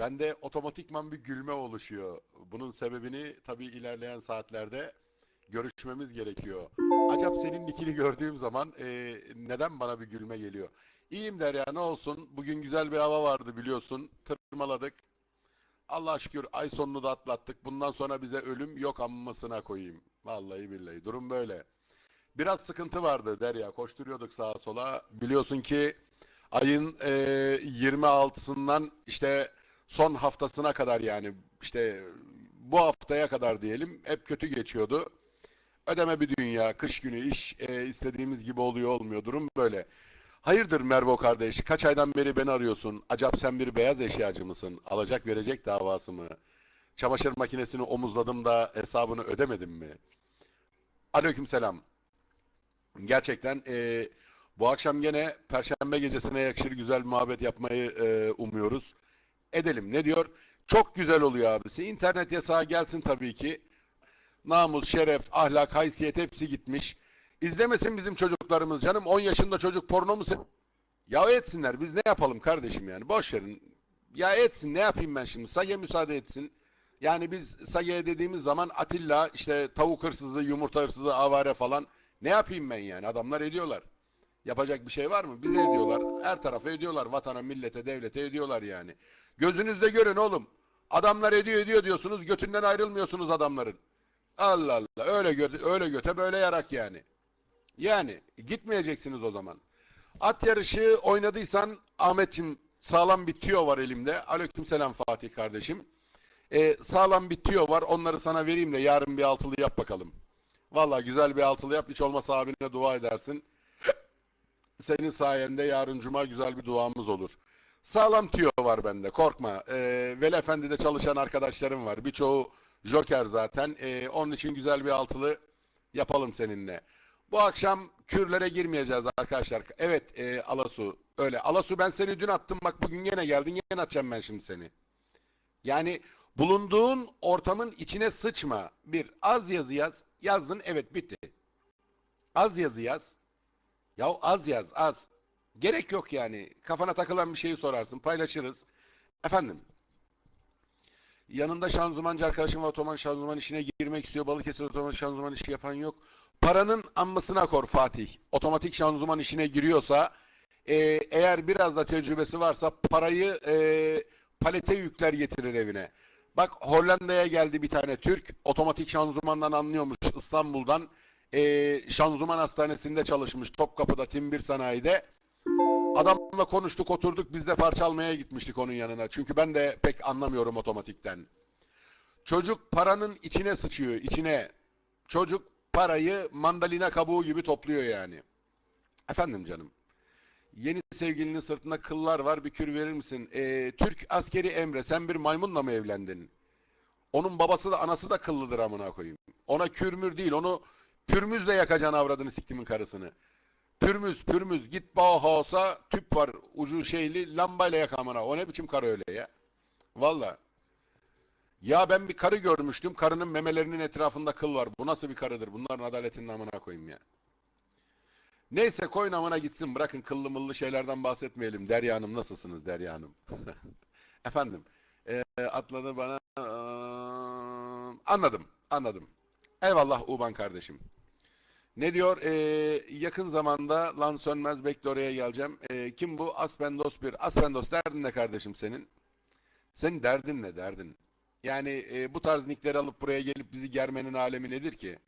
Bende otomatikman bir gülme oluşuyor. Bunun sebebini tabii ilerleyen saatlerde görüşmemiz gerekiyor. Acaba senin nikini gördüğüm zaman e, neden bana bir gülme geliyor? İyiyim Derya ne olsun. Bugün güzel bir hava vardı biliyorsun. Tırmaladık. Allah şükür ay sonunu da atlattık. Bundan sonra bize ölüm yok ammasına koyayım. Vallahi billahi durum böyle. Biraz sıkıntı vardı Derya. Koşturuyorduk sağa sola. Biliyorsun ki ayın e, 26'sından işte son haftasına kadar yani işte bu haftaya kadar diyelim hep kötü geçiyordu. Ödeme bir dünya, kış günü iş e, istediğimiz gibi oluyor olmuyor. Durum böyle. Hayırdır Mervo kardeş? Kaç aydan beri beni arıyorsun? Acaba sen bir beyaz eşyacı mısın? Alacak verecek davası mı? Çamaşır makinesini omuzladım da hesabını ödemedim mi? Aleykümselam. Gerçekten e, bu akşam gene Perşembe gecesine yakışır güzel muhabbet yapmayı e, umuyoruz. Edelim. Ne diyor? Çok güzel oluyor abisi. İnternet yasağı gelsin tabii ki. Namus, şeref, ahlak, haysiyet hepsi gitmiş. İzlemesin bizim çocuklarımız canım. 10 yaşında çocuk porno mu Ya etsinler. Biz ne yapalım kardeşim yani? Boş verin. Ya etsin. Ne yapayım ben şimdi? Sage müsaade etsin. Yani biz Sage'ye dediğimiz zaman Atilla, işte tavuk hırsızı, yumurta hırsızı, avare falan. Ne yapayım ben yani? Adamlar ediyorlar. Yapacak bir şey var mı? Bize ediyorlar. Her tarafa ediyorlar. Vatana, millete, devlete ediyorlar yani. Gözünüzde görün oğlum. Adamlar ediyor ediyor diyorsunuz. Götünden ayrılmıyorsunuz adamların. Allah Allah. Öyle göte, öyle göte böyle yarak yani. Yani gitmeyeceksiniz o zaman. At yarışı oynadıysan Ahmetçim sağlam bir tüyo var elimde. Aleykümselam Fatih kardeşim. Ee, sağlam bir tüyo var. Onları sana vereyim de yarın bir altılı yap bakalım. Vallahi güzel bir altılı yap. Hiç olmasa abine dua edersin. Senin sayende yarın cuma güzel bir duamız olur. Sağlam tüyo var bende. Korkma. Ee, Veli Efendi'de çalışan arkadaşlarım var. Birçoğu Joker zaten. Ee, onun için güzel bir altılı yapalım seninle. Bu akşam kürlere girmeyeceğiz arkadaşlar. Evet e, Alasu öyle. Alasu ben seni dün attım bak bugün yine geldin yine atacağım ben şimdi seni. Yani bulunduğun ortamın içine sıçma. Bir az yazı yaz. Yazdın evet bitti. Az yazı yaz. Ya az yaz az. Gerek yok yani. Kafana takılan bir şeyi sorarsın paylaşırız. Efendim. Yanında şanzımancı arkadaşım var otoman şanzıman işine girmek istiyor. Balıkesir otoman şanzıman işi yapan yok. Paranın ammasına kor Fatih. Otomatik şanzıman işine giriyorsa e, eğer biraz da tecrübesi varsa parayı e, palete yükler getirir evine. Bak Hollanda'ya geldi bir tane Türk. Otomatik şanzımandan anlıyormuş İstanbul'dan. E, şanzıman hastanesinde çalışmış. Topkapı'da Timbir Sanayi'de. Adamla konuştuk oturduk biz de parça almaya gitmiştik onun yanına. Çünkü ben de pek anlamıyorum otomatikten. Çocuk paranın içine sıçıyor içine. Çocuk parayı mandalina kabuğu gibi topluyor yani. Efendim canım. Yeni sevgilinin sırtında kıllar var bir kür verir misin? Ee, Türk askeri Emre sen bir maymunla mı evlendin? Onun babası da anası da kıllıdır amına koyayım. Ona kürmür değil onu pürmüzle yakacaksın avradını siktimin karısını. Pürmüz pürmüz git Bauhaus'a tüp var ucu şeyli lambayla yak amına. O ne biçim karı öyle ya? Valla. Ya ben bir karı görmüştüm. Karının memelerinin etrafında kıl var. Bu nasıl bir karıdır? Bunların adaletinin amına koyayım ya. Neyse koyun amına gitsin. Bırakın kıllı mıllı şeylerden bahsetmeyelim. Derya Hanım nasılsınız Derya Hanım? Efendim. E, atladı bana. Aa, anladım. Anladım. Eyvallah Uban kardeşim. Ne diyor? Ee, yakın zamanda lan sönmez bekle geleceğim. Ee, kim bu? Aspendos bir. Aspendos derdin ne kardeşim senin? Senin derdin ne derdin? Yani e, bu tarz nickleri alıp buraya gelip bizi germenin alemi nedir ki?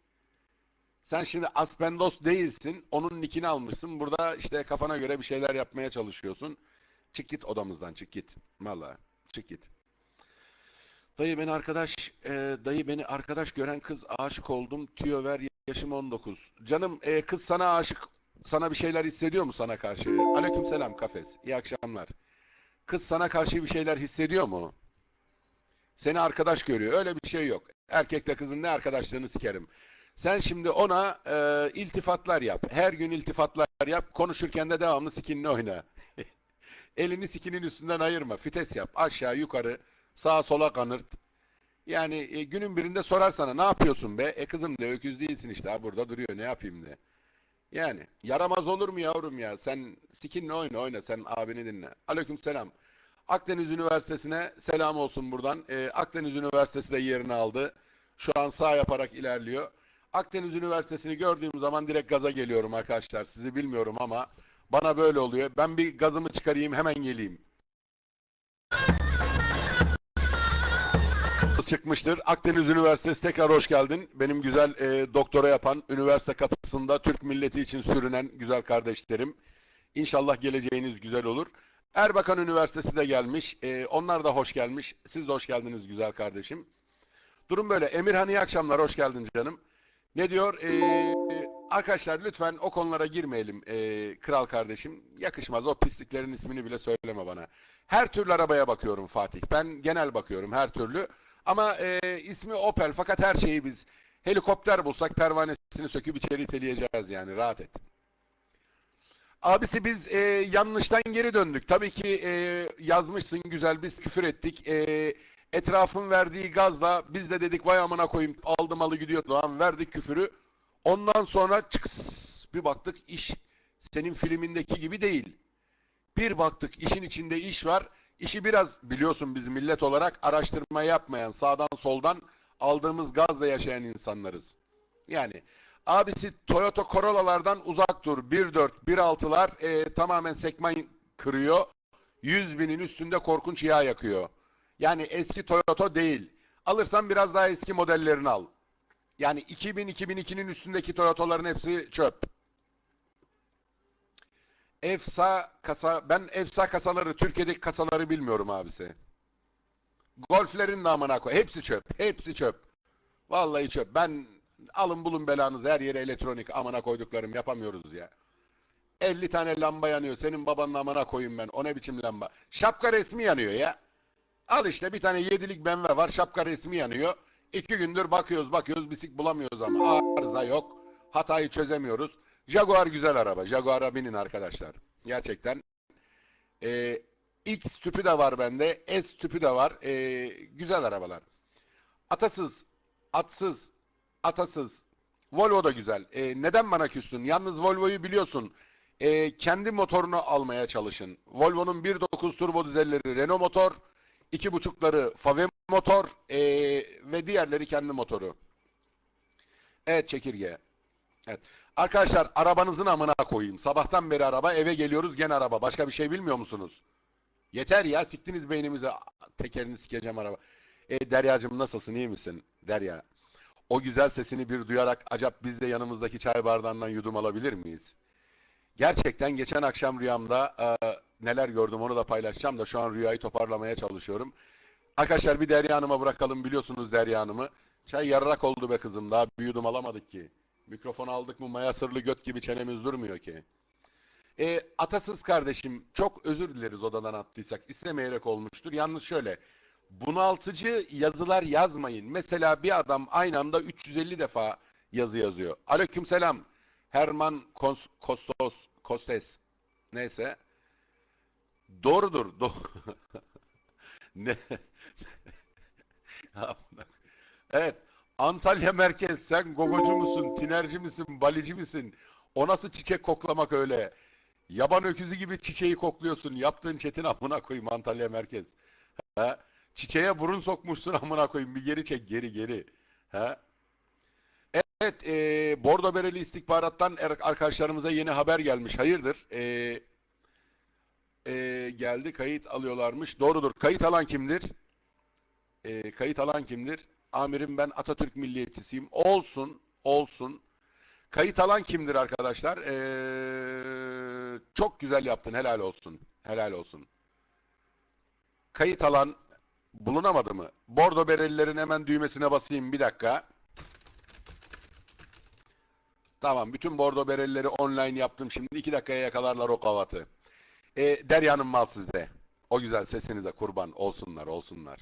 Sen şimdi Aspendos değilsin. Onun nickini almışsın. Burada işte kafana göre bir şeyler yapmaya çalışıyorsun. Çık git odamızdan çık git. Valla çık git. Dayı beni arkadaş, e, dayı beni arkadaş gören kız aşık oldum. Tüyo ver yaşım 19. Canım e, kız sana aşık, sana bir şeyler hissediyor mu sana karşı? Aleykümselam kafes. İyi akşamlar. Kız sana karşı bir şeyler hissediyor mu? Seni arkadaş görüyor. Öyle bir şey yok. Erkekle kızın ne arkadaşlığını sikerim. Sen şimdi ona e, iltifatlar yap. Her gün iltifatlar yap. Konuşurken de devamlı sikinini oyna. Elini sikinin üstünden ayırma. Fites yap. Aşağı yukarı sağa sola kanırt. Yani e, günün birinde sorar sana ne yapıyorsun be? E kızım de öküz değilsin işte ha burada duruyor ne yapayım de. Yani yaramaz olur mu yavrum ya? Sen sikinle oyna oyna sen abini dinle. Aleyküm selam. Akdeniz Üniversitesi'ne selam olsun buradan. Ee, Akdeniz Üniversitesi de yerini aldı. Şu an sağ yaparak ilerliyor. Akdeniz Üniversitesi'ni gördüğüm zaman direkt gaza geliyorum arkadaşlar. Sizi bilmiyorum ama bana böyle oluyor. Ben bir gazımı çıkarayım hemen geleyim. Çıkmıştır. Akdeniz Üniversitesi tekrar hoş geldin. Benim güzel e, doktora yapan, üniversite kapısında Türk milleti için sürünen güzel kardeşlerim. İnşallah geleceğiniz güzel olur. Erbakan Üniversitesi de gelmiş. E, onlar da hoş gelmiş. Siz de hoş geldiniz güzel kardeşim. Durum böyle. Emirhan iyi akşamlar. Hoş geldin canım. Ne diyor? E, arkadaşlar lütfen o konulara girmeyelim e, kral kardeşim. Yakışmaz. O pisliklerin ismini bile söyleme bana. Her türlü arabaya bakıyorum Fatih. Ben genel bakıyorum her türlü. Ama e, ismi Opel fakat her şeyi biz helikopter bulsak pervanesini söküp içeri iteleyeceğiz yani rahat et. Abisi biz e, yanlıştan geri döndük. Tabii ki e, yazmışsın güzel biz küfür ettik. E, etrafın verdiği gazla biz de dedik vay amına koyayım aldı malı gidiyor lan verdik küfürü. Ondan sonra çıks bir baktık iş senin filmindeki gibi değil. Bir baktık işin içinde iş var. İşi biraz biliyorsun biz millet olarak araştırma yapmayan, sağdan soldan aldığımız gazla yaşayan insanlarız. Yani abisi Toyota Corolla'lardan uzak dur. 1.4, 1.6'lar e, tamamen sekman kırıyor. 100 binin üstünde korkunç yağ yakıyor. Yani eski Toyota değil. Alırsan biraz daha eski modellerini al. Yani 2000-2002'nin üstündeki Toyota'ların hepsi çöp. Efsa kasa, ben Efsa kasaları, Türkiye'deki kasaları bilmiyorum abisi. Golflerin namına koy. Hepsi çöp. Hepsi çöp. Vallahi çöp. Ben alın bulun belanızı her yere elektronik amına koyduklarım yapamıyoruz ya. 50 tane lamba yanıyor. Senin babanın amına koyayım ben. O ne biçim lamba? Şapka resmi yanıyor ya. Al işte bir tane yedilik BMW var. Şapka resmi yanıyor. İki gündür bakıyoruz bakıyoruz bisik bulamıyoruz ama arıza yok. Hatayı çözemiyoruz. Jaguar güzel araba. Jaguar'a binin arkadaşlar. Gerçekten. Ee, X tüpü de var bende. S tüpü de var. Ee, güzel arabalar. Atasız, atsız, atasız. Volvo da güzel. Ee, neden bana küstün? Yalnız Volvo'yu biliyorsun. Ee, kendi motorunu almaya çalışın. Volvo'nun 1.9 turbo dizelleri Renault motor, 2.5'ları Fave motor ee, ve diğerleri kendi motoru. Evet çekirge. Evet. Arkadaşlar arabanızın amına koyayım. Sabahtan beri araba, eve geliyoruz gene araba. Başka bir şey bilmiyor musunuz? Yeter ya, siktiniz beynimize. Tekerini sikeceğim araba. E, Derya'cığım nasılsın, iyi misin? Derya. O güzel sesini bir duyarak acaba biz de yanımızdaki çay bardağından yudum alabilir miyiz? Gerçekten geçen akşam rüyamda e, neler gördüm onu da paylaşacağım da şu an rüyayı toparlamaya çalışıyorum. Arkadaşlar bir Derya Hanım'a bırakalım biliyorsunuz Derya Hanım'ı. Çay yarrak oldu be kızım daha bir yudum alamadık ki. Mikrofon aldık mı maya sırlı göt gibi çenemiz durmuyor ki. E, atasız kardeşim çok özür dileriz odadan attıysak. istemeyerek olmuştur. Yalnız şöyle bunaltıcı yazılar yazmayın. Mesela bir adam aynı anda 350 defa yazı yazıyor. Aleykümselam. Herman Kos Kostos Kostes. Neyse. Doğrudur. Do ne? evet. Antalya merkez sen gogocu musun, tinerci misin, balici misin? O nasıl çiçek koklamak öyle? Yaban öküzü gibi çiçeği kokluyorsun. Yaptığın çetin amına koyayım Antalya merkez. Ha? Çiçeğe burun sokmuşsun amına koyayım. Bir geri çek geri geri. Ha? Evet, e, Bordo Bereli istihbarattan er- arkadaşlarımıza yeni haber gelmiş. Hayırdır? E, e, geldi kayıt alıyorlarmış. Doğrudur. Kayıt alan kimdir? E, kayıt alan kimdir? Amirim ben Atatürk milliyetçisiyim. Olsun, olsun. Kayıt alan kimdir arkadaşlar? Ee, çok güzel yaptın, helal olsun. Helal olsun. Kayıt alan bulunamadı mı? Bordo berelilerin hemen düğmesine basayım bir dakika. Tamam, bütün bordo berelileri online yaptım. Şimdi iki dakikaya yakalarlar o kavatı. Ee, Derya'nın mal sizde. O güzel sesinize kurban olsunlar, olsunlar.